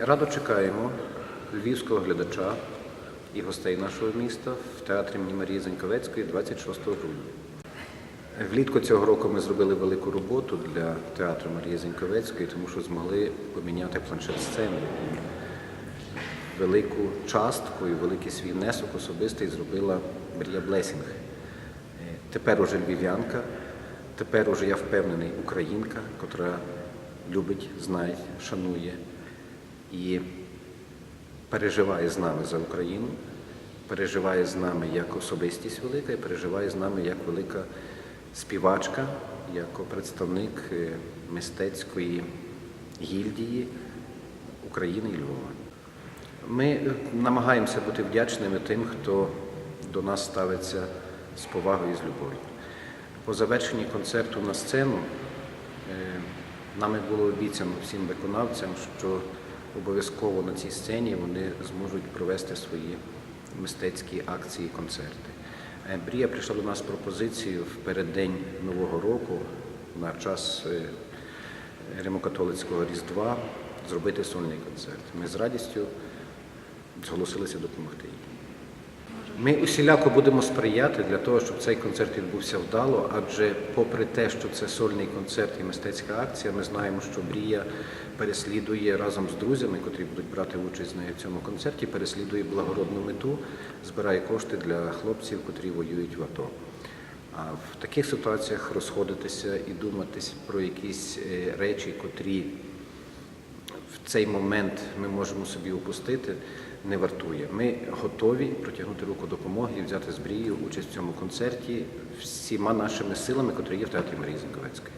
Радо чекаємо львівського глядача і гостей нашого міста в театрі імені Марії Заньковецької 26 грудня. Влітку цього року ми зробили велику роботу для театру Марії Заньковецької, тому що змогли поміняти планшет сцени. Велику частку і великий свій внесок особистий зробила Марія Блесінг. Е, Тепер уже львів'янка, тепер уже я впевнений українка, котра любить, знає, шанує і переживає з нами за Україну, переживає з нами як особистість велика і переживає з нами як велика співачка, як представник е, мистецької гільдії України і Львова. Ми е, намагаємося бути вдячними тим, хто до нас ставиться з повагою і з любов'ю. По завершенні концерту на сцену е, нами було обіцяно всім виконавцям, що обов'язково на цій сцені вони зможуть провести свої мистецькі акції, концерти. Мрія Брія прийшла до нас з пропозицією в переддень Нового року на час е, Римокатолицького Різдва зробити сольний концерт. Ми з радістю зголосилися допомогти їй. Ми усіляко будемо сприяти для того, щоб цей концерт відбувся вдало, адже попри те, що це сольний концерт і мистецька акція, ми знаємо, що Брія переслідує разом з друзями, котрі будуть брати участь з нею в цьому концерті, переслідує благородну мету, збирає кошти для хлопців, котрі воюють в АТО. А в таких ситуаціях розходитися і думати про якісь е, речі, котрі в цей момент ми можемо собі опустити, не вартує. Ми готові протягнути руку допомоги взяти з Брією участь в цьому концерті всіма нашими силами, котрі є в театрі Марії Зінковецької.